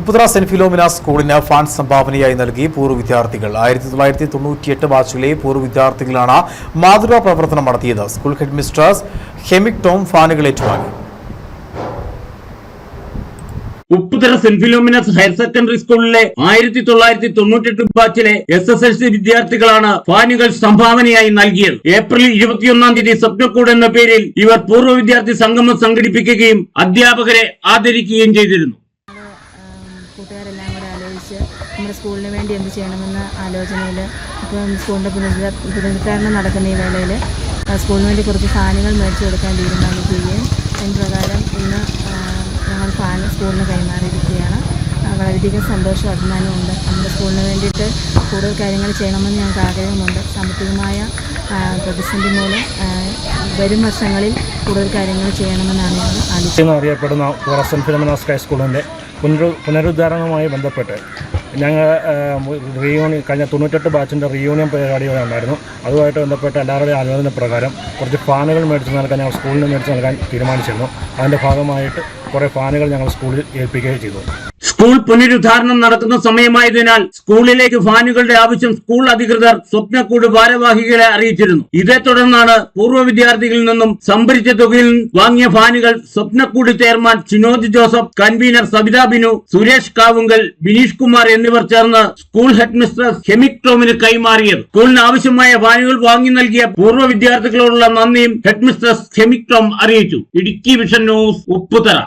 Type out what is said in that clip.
Upputhara saint Philomena സ്കൂളിന് fund സംഭാവനയായി നൽകി പൂർവ വിദ്യാർത്ഥികൾ. ആയിരത്തി തൊള്ളായിരത്തി തൊണ്ണൂറ്റിയെട്ട് ബാച്ചിലെ പൂർവ വിദ്യാർത്ഥികളാണ് മാതൃകാ പ്രവർത്തനം നടത്തിയത്. സ്കൂൾ ഹെഡ് മിസ്റ്റേഴ്സ് ഹെമിക് ടോം ഫാനുകൾ ഏറ്റുവാങ്ങി. Upputhara saint Philomena's higher secondary സ്കൂളിലെ ആയിരത്തി തൊള്ളായിരത്തി തൊണ്ണൂറ്റെട്ട് ബാച്ചിലെ എസ് എസ് എൽ സി വിദ്യാർത്ഥികളാണ് ഫാനുകൾ സംഭാവനയായി നൽകിയത്. ഏപ്രിൽ ഇരുപത്തിയൊന്നാം തീയതി സ്വപ്നക്കൂട് എന്ന പേരിൽ ഇവർ പൂർവ വിദ്യാർത്ഥി സംഗമം സംഘടിപ്പിക്കുകയും അധ്യാപകരെ ആദരിക്കുകയും ചെയ്തിരുന്നു. നമ്മുടെ സ്കൂളിന് വേണ്ടി എന്ത് ചെയ്യണമെന്ന ആലോചനയിൽ ഇപ്പം സ്കൂളിന്റെ പുനരുദ്ധ പുനരുദ്ധാരണം നടക്കുന്ന ഈ വേളയിൽ സ്കൂളിന് വേണ്ടി കുറച്ച് ഫാനുകൾ മേടിച്ചു കൊടുക്കാൻ തീരുമാനിക്കുകയും അതിന് പ്രകാരം ഇന്ന് ഞങ്ങൾ ഫാൻ സ്കൂളിന് കൈമാറിയിരിക്കുകയാണ്. വളരെയധികം സന്തോഷവും അഭിമാനമുണ്ട് നമ്മുടെ സ്കൂളിന് വേണ്ടിയിട്ട് കൂടുതൽ കാര്യങ്ങൾ ചെയ്യണമെന്ന് ഞങ്ങൾക്ക് ആഗ്രഹമുണ്ട്. സാമ്പത്തികമായ പ്രതിസന്ധി മൂലം വരും വർഷങ്ങളിൽ കൂടുതൽ കാര്യങ്ങൾ ചെയ്യണമെന്നാണ് ഞങ്ങൾ അറിയപ്പെടുന്ന ഹൈസ്കൂളിന്റെ പുനരു പുനരുദ്ധാരണവുമായി ബന്ധപ്പെട്ട് ഞങ്ങൾ റീയൂണിയൻ കഴിഞ്ഞ തൊണ്ണൂറ്റെട്ട് ബാച്ചിന്റെ റീയൂണിയൻ പരിപാടികൾ ഉണ്ടായിരുന്നു. അതുമായിട്ട് ബന്ധപ്പെട്ട് എല്ലാവരുടെയും ആലോചന പ്രകാരം കുറച്ച് ഫാനുകൾ മേടിച്ച് നൽകാൻ ഞങ്ങൾ സ്കൂളിന് മേടിച്ച് നൽകാൻ തീരുമാനിച്ചിരുന്നു. അതിന്റെ ഭാഗമായിട്ട് കുറേ ഫാനുകൾ ഞങ്ങൾ സ്കൂളിൽ ഏൽപ്പിക്കുകയും ചെയ്തു. സ്കൂൾ പുനരുദ്ധാരണം നടക്കുന്ന സമയമായതിനാൽ സ്കൂളിലേക്ക് ഫാനുകളുടെ ആവശ്യം സ്കൂൾ അധികൃതർ സ്വപ്നക്കൂട് ഭാരവാഹികളെ അറിയിച്ചിരുന്നു. ഇതേ തുടർന്നാണ് പൂർവ വിദ്യാർത്ഥികളിൽ നിന്നും സംഭരിച്ച തുകയിൽ വാങ്ങിയ ഫാനുകൾ സ്വപ്നക്കൂട് chairman Chinod Joseph convener Sabitha Binu Suresh Kavungal Bineesh Kumar എന്നിവർ ചേർന്ന് സ്കൂൾ ഹെഡ് മിസ്ട്രസ് ഹെമിക് ടോമിന് കൈമാറിയത്. സ്കൂളിന് ആവശ്യമായ ഫാനുകൾ വാങ്ങി നൽകിയ പൂർവ വിദ്യാർത്ഥികളോടുള്ള നന്ദിയും ഹെഡ് മിസ്ട്രസ് ഹെമിക് ടോം അറിയിച്ചു. Idukki vision news Upputhara.